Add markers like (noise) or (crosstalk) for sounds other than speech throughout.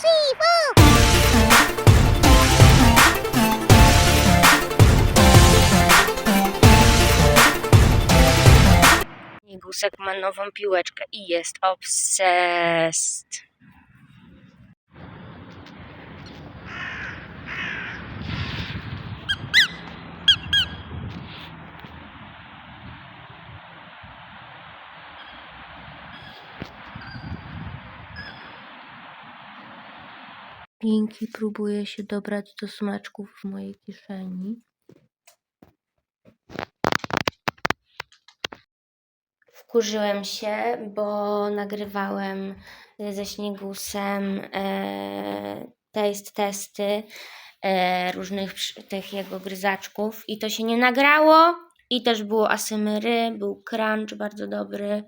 three, four. Gusek ma nową piłeczkę i jest obsessed. Pinki próbuje się dobrać do smaczków w mojej kieszeni. Wkurzyłem się, bo nagrywałem ze Śniegusem e, taste testy e, różnych tych jego gryzaczków i to się nie nagrało i też było asymry, był crunch bardzo dobry,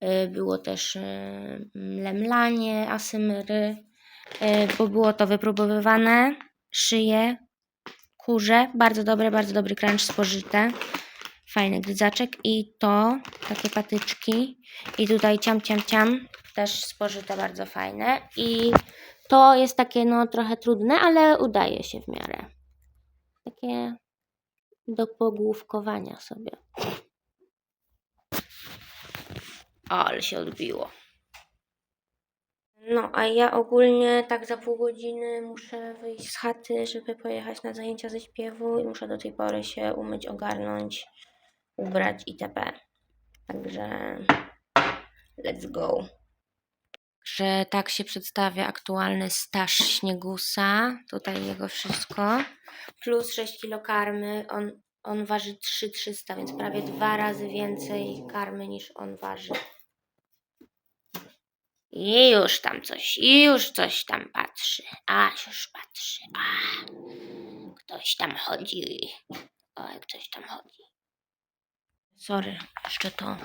e, było też e, lemlanie asymry, e, bo było to wypróbowywane, szyję, kurze, bardzo dobre, bardzo dobry crunch spożyte fajny gryzaczek i to, takie patyczki i tutaj ciam, ciam, ciam, też spożyte bardzo fajne i to jest takie no trochę trudne, ale udaje się w miarę. Takie do pogłówkowania sobie. Ale się odbiło. No, a ja ogólnie tak za pół godziny muszę wyjść z chaty, żeby pojechać na zajęcia ze śpiewu i muszę do tej pory się umyć, ogarnąć, ubrać itp. Także let's go. Że tak się przedstawia aktualny staż śniegusa. Tutaj jego wszystko. Plus 6 kilo karmy. On, on waży 3300, więc prawie dwa razy więcej karmy niż on waży. I już tam coś, i już coś tam patrzy. A, już patrzy. A, ktoś tam chodzi. Oj, ktoś tam chodzi. Sorry, jeszcze to.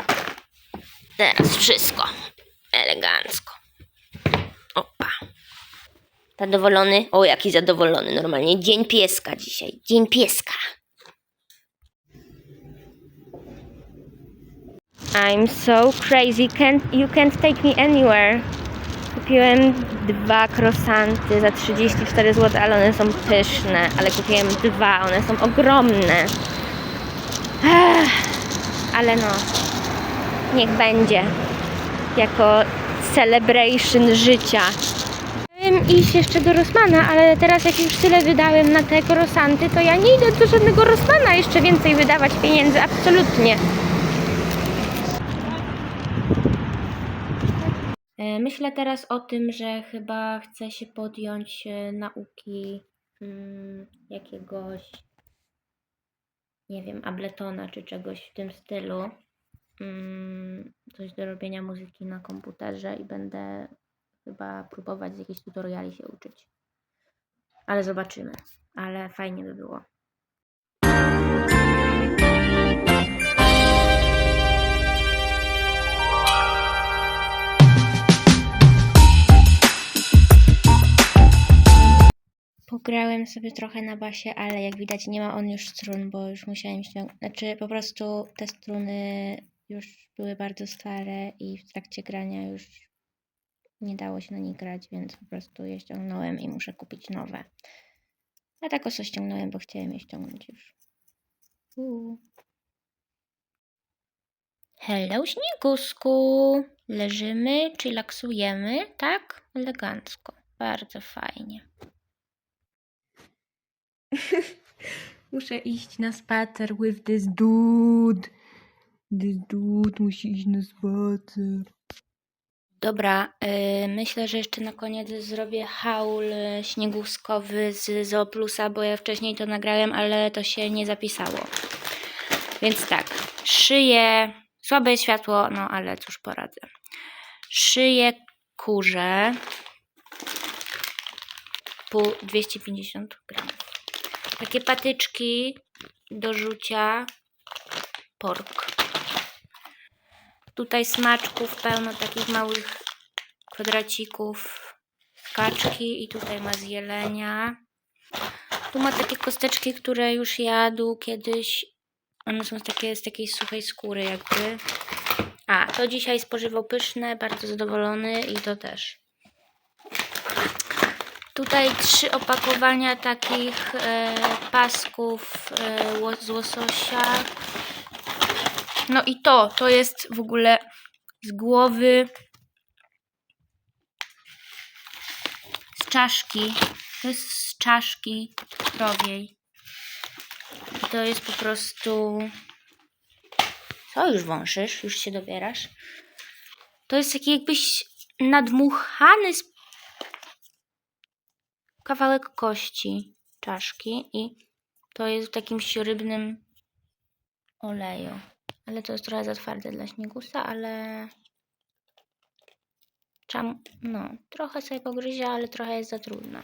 Teraz wszystko. Elegancko. Opa. Zadowolony? O, jaki zadowolony normalnie. Dzień pieska dzisiaj. Dzień pieska. I'm so crazy. Can't, you can't take me anywhere. Kupiłem dwa krosanty za 34 zł, ale one są pyszne. Ale kupiłem dwa, one są ogromne. Ech, ale no, niech będzie. Jako celebration życia. Chciałem iść jeszcze do Rossmana, ale teraz jak już tyle wydałem na te krosanty, to ja nie idę do żadnego Rossmana jeszcze więcej wydawać pieniędzy, absolutnie. Myślę teraz o tym, że chyba chcę się podjąć e, nauki mm, jakiegoś, nie wiem, abletona czy czegoś w tym stylu. Mm, coś do robienia muzyki na komputerze i będę chyba próbować z jakichś tutoriali się uczyć. Ale zobaczymy. Ale fajnie by było. Pograłem sobie trochę na basie, ale jak widać nie ma on już strun, bo już musiałem ściągnąć. Znaczy po prostu te struny już były bardzo stare i w trakcie grania już nie dało się na nich grać, więc po prostu je ściągnąłem i muszę kupić nowe. A tak oso ściągnąłem, bo chciałem je ściągnąć już. Uuu. Hello, śniegusku! Leżymy, chillaksujemy, tak? Elegancko. Bardzo fajnie. (laughs) Muszę iść na spacer with this dude. This dude musi iść na spacer. Dobra, y, myślę, że jeszcze na koniec zrobię haul y, śnieguskowy z Zooplusa, bo ja wcześniej to nagrałem, ale to się nie zapisało. Więc tak, szyję, słabe światło, no ale cóż poradzę. Szyję kurze, pół 250 gramów. Takie patyczki do rzucia pork. Tutaj smaczków pełno takich małych kwadracików kaczki i tutaj ma z jelenia. Tu ma takie kosteczki, które już jadł kiedyś. One są takie, z takiej suchej skóry jakby. A, to dzisiaj spożywał pyszne, bardzo zadowolony i to też. Tutaj trzy opakowania takich e, pasków e, z łososia. No i to, to jest w ogóle z głowy z czaszki. To jest z czaszki krowiej. I to jest po prostu. Co już wąszysz? Już się dobierasz? To jest taki jakbyś nadmuchany z kawałek kości czaszki i to jest w takim rybnym oleju. Ale to jest trochę za twarde dla śniegusa, ale czam, no, trochę sobie pogryzie, ale trochę jest za trudna.